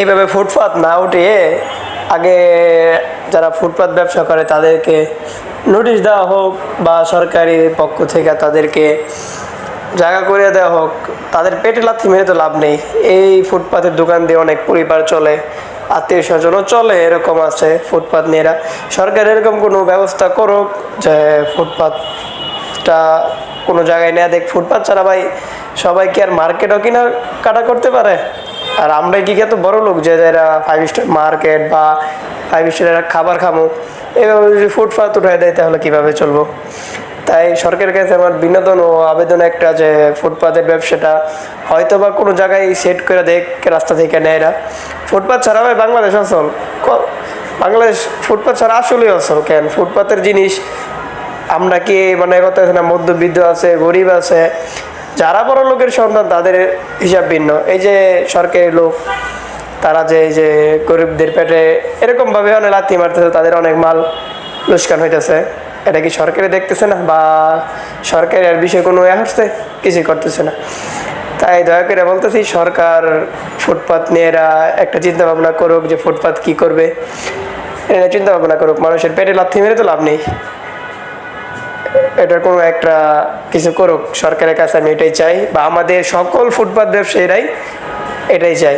এইভাবে ফুটপাত না উঠিয়ে আগে যারা ফুটপাত ব্যবসা করে তাদেরকে নোটিশ দেওয়া হোক বা সরকারি পক্ষ থেকে তাদেরকে জায়গা করে দেওয়া হোক, তাদের পেটে লাথি মেরে তো লাভ নেই। এই ফুটপাতের দোকান দিয়ে অনেক পরিবার চলে আত্মীয় স্বজনও চলে, এরকম আছে ফুটপাত নিয়েরা সরকার এরকম কোনো ব্যবস্থা করুক যে ফুটপাতটা কোনো জায়গায় নেওয়া দেখ, ফুটপাত ছাড়া ভাই সবাই কি আর মার্কেটও কিনা কাটা করতে পারে? আর আমরা কি এত বড় লোক যে যারা ফাইভ স্টার মার্কেট বা ফাইভ স্টারের খাবার খামো, এভাবে যদি ফুটপাত উঠায় দেয় তাহলে কীভাবে চলবো? তাই সরকারের কাছে আমার বিনোদন ও আবেদন একটা যে ফুটপাতের ব্যবসাটা হয়তো বা কোনো জায়গায় সেট করে দেখ রাস্তা থেকে নেয় না। ছাড়া ভাই বাংলাদেশ আসল বাংলাদেশ ফুটপাথ ছাড়া আসলেই আসল কেন? ফুটপাতের জিনিস, আমরা কি মানে কথা না? মধ্যবিত্ত আছে, গরিব আছে। যারা বড় লোকের সন্তান, তাদের হিসাব ভিন্ন। এই যে সরকারি লোক, তারা যে, এই যে গরিবদের পেটে এরকমভাবে অনেক লাথি মারতেছে, তাদের অনেক মাল লোসকান হইতেছে। এটা কি সরকারে দেখতেছে না? বা সরকারের আর বিষয়ে কোনো এ হচ্ছে? কিছুই করতেছে না। তাই দয়া করে বলতেছি, সরকার ফুটপাত নিয়ে এরা একটা চিন্তা ভাবনা করুক যে ফুটপাত কি করবে। এটা চিন্তা ভাবনা করুক, মানুষের পেটে লাথি মেরে তো লাভ নেই। এটার কোনো একটা কিছু করুক, সরকারের কাছে আমি এটাই চাই বা আমাদের সকল ফুটপাত ব্যবসায়ীরাই এটাই চাই